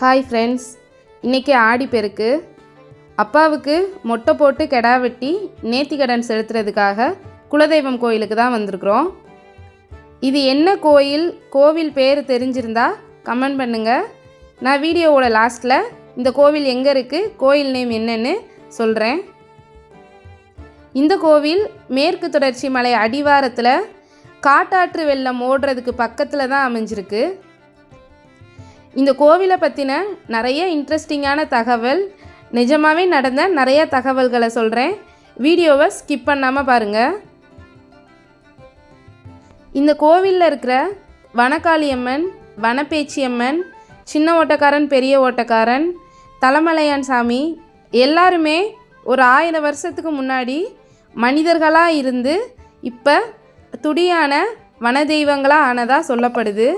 Hi friends இன்றைக்கி ஆடிப்பெருக்கு அப்பாவுக்கு மொட்டை போட்டு கெடா வெட்டி நேர்த்திக்கடன் செலுத்துறதுக்காக குலதெய்வம் கோயிலுக்கு தான் வந்திருக்கிறோம். இது என்ன கோயில்? கோவில் பேர் தெரிஞ்சிருந்தா கமெண்ட் பண்ணுங்கள் நான் வீடியோவோட லாஸ்ட்டில் இந்த கோவில் எங்கே இருக்குது கோயில் நேம் என்னன்னு சொல்கிறேன் இந்த கோவில் மேற்கு தொடர்ச்சி மலை அடிவாரத்தில் காட்டாற்று வெள்ளம் ஓடுறதுக்கு பக்கத்தில் தான் அமைஞ்சிருக்கு. இந்த கோவிலை பற்றின நிறைய இன்ட்ரெஸ்டிங்கான தகவல் நிஜமாகவே நடந்த நிறைய தகவல்களை சொல்கிறேன் வீடியோவை ஸ்கிப் பண்ணாமல் பாருங்கள் இந்த கோவிலில் இருக்கிற வனகாளியம்மன் வனப்பேச்சியம்மன் சின்ன ஓட்டக்காரன் பெரிய ஓட்டக்காரன் தலமலையான் சாமி எல்லாருமே ஒரு ஆயிரம் வருஷத்துக்கு முன்னாடி மனிதர்களாக இருந்து இப்போ துடியான வன தெய்வங்களாக ஆனதாக சொல்லப்படுது.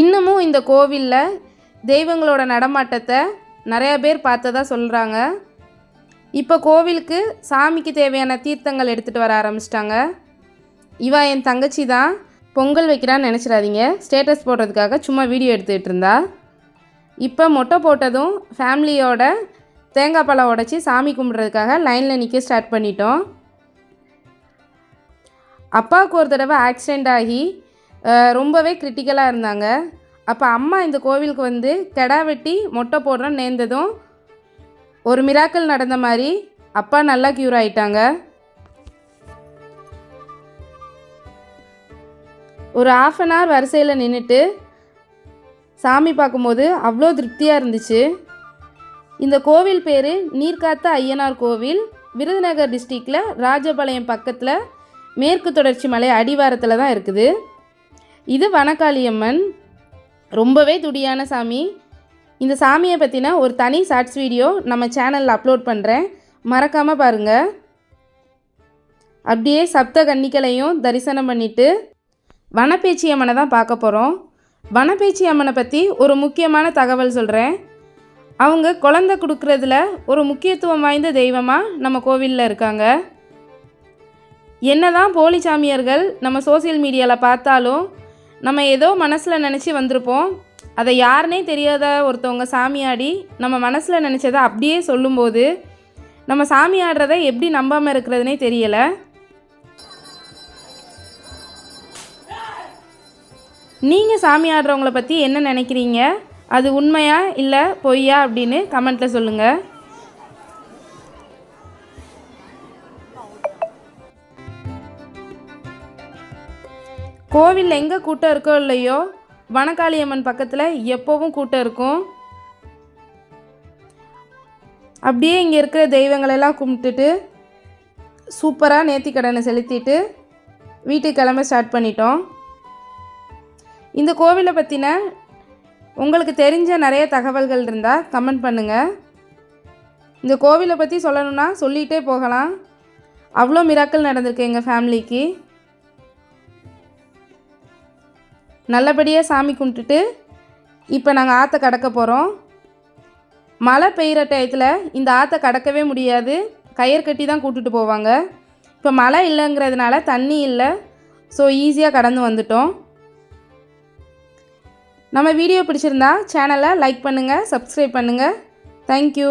இன்னமும் இந்த கோவிலில் தெய்வங்களோட நடமாட்டத்தை நிறையா பேர் பார்த்ததா சொல்கிறாங்க இப்போ கோவிலுக்கு சாமிக்கு தேவையான தீர்த்தங்கள் எடுத்துகிட்டு வர ஆரம்பிச்சிட்டாங்க. இவா என் தங்கச்சி தான். பொங்கல் வைக்கிறான்னு நினச்சிடாதீங்க. ஸ்டேட்டஸ் போடுறதுக்காக சும்மா வீடியோ எடுத்துகிட்டு இருந்தா. இப்போ மொட்டை போட்டதும் ஃபேமிலியோட தேங்காய் பழம் உடச்சி சாமி கும்பிட்றதுக்காக லைனில் நிற்க ஸ்டார்ட் பண்ணிட்டோம். அப்பாவுக்கு ஒரு தடவை ஆக்சிடெண்ட் ஆகி ரொம்பவே கிரிட்டிக்கலாக இருந்தாங்க. அப்போ அம்மா இந்த கோவிலுக்கு வந்து கெடா வெட்டி மொட்டை போடுறோன்னு நேர்ந்ததும் ஒரு மிராக்கள் நடந்த மாதிரி அப்பா நல்லா க்யூர் ஆயிட்டாங்க. ஒரு ஆஃப் அன் ஹவர் வரிசையில் நின்றுட்டு சாமி பார்க்கும்போது அவ்வளோ திருப்தியாக இருந்துச்சு. இந்த கோவில் பேர் நீர்காத்த ஐயனார் கோவில் விருதுநகர் டிஸ்ட்ரிக்டில் ராஜபாளையம் பக்கத்தில் மேற்கு தொடர்ச்சி மலை அடிவாரத்தில் தான் இருக்குது. இது வனகாளியம்மன் ரொம்பவே துடியான சாமி. இந்த சாமியை பற்றின ஒரு தனி ஷார்ட்ஸ் வீடியோ நம்ம சேனலில் அப்லோட் பண்ணுறேன் மறக்காமல் பாருங்கள் அப்படியே சப்த கன்னிகளையும் தரிசனம் பண்ணிவிட்டு வனப்பேச்சி அம்மனை தான் பார்க்க போகிறோம் வனப்பேச்சி அம்மனை பற்றி ஒரு முக்கியமான தகவல் சொல்கிறேன் அவங்க குழந்தை கொடுக்குறதுல ஒரு முக்கியத்துவம் வாய்ந்த தெய்வமாக நம்ம கோவிலில் இருக்காங்க. என்ன தான் போலி சாமியார்கள் நம்ம சோசியல் மீடியாவில் பார்த்தாலும் நம்ம ஏதோ மனசில் நினச்சி வந்திருப்போம். அதை யாருனே தெரியாத ஒருத்தவங்க சாமியாடி நம்ம மனசில் நினச்சதை அப்படியே சொல்லும்போது நம்ம சாமி ஆடுறதை எப்படி நம்பாமல் இருக்கிறதுனே தெரியலை. நீங்கள் சாமி ஆடுறவங்கள பற்றி என்ன நினைக்கிறீங்க? அது உண்மையா இல்லை பொய்யா அப்படின்னு கமெண்ட்டில் சொல்லுங்கள் கோவில் எங்கே கூட்டம் இருக்கோ இல்லையோ வனகாளியம்மன் பக்கத்தில் எப்போவும் கூட்டம் இருக்கும். அப்படியே இங்கே இருக்கிற தெய்வங்களெல்லாம் கும்பிட்டுட்டு சூப்பராக நேர்த்திக்கடனை செலுத்திட்டு வீட்டுக்கு கிளம்ப ஸ்டார்ட் பண்ணிட்டோம். இந்த கோவிலை பற்றின உங்களுக்கு தெரிஞ்ச நிறைய தகவல்கள் இருந்தால் கமெண்ட் பண்ணுங்கள் இந்த கோவிலை பற்றி சொல்லணும்னா சொல்லிகிட்டே போகலாம். அவ்வளோ மிராக்கள் நடந்திருக்கு எங்கள் ஃபேமிலிக்கு நல்லபடியாக சாமி கும்பிட்டுட்டு இப்போ நாங்கள் ஆற்றை கடக்க போகிறோம் மழை பெய்கிற டயத்தில் இந்த ஆற்றை கடக்கவே முடியாது. கயிறு கட்டி தான் கூட்டுட்டு போவாங்க. இப்போ மழை இல்லைங்கிறதுனால தண்ணி இல்லை. ஸோ ஈஸியாக கடந்து வந்துட்டோம். நம்ம வீடியோ பிடிச்சிருந்தா சேனலை லைக் பண்ணுங்கள் சப்ஸ்கிரைப் பண்ணுங்கள் தேங்க்யூ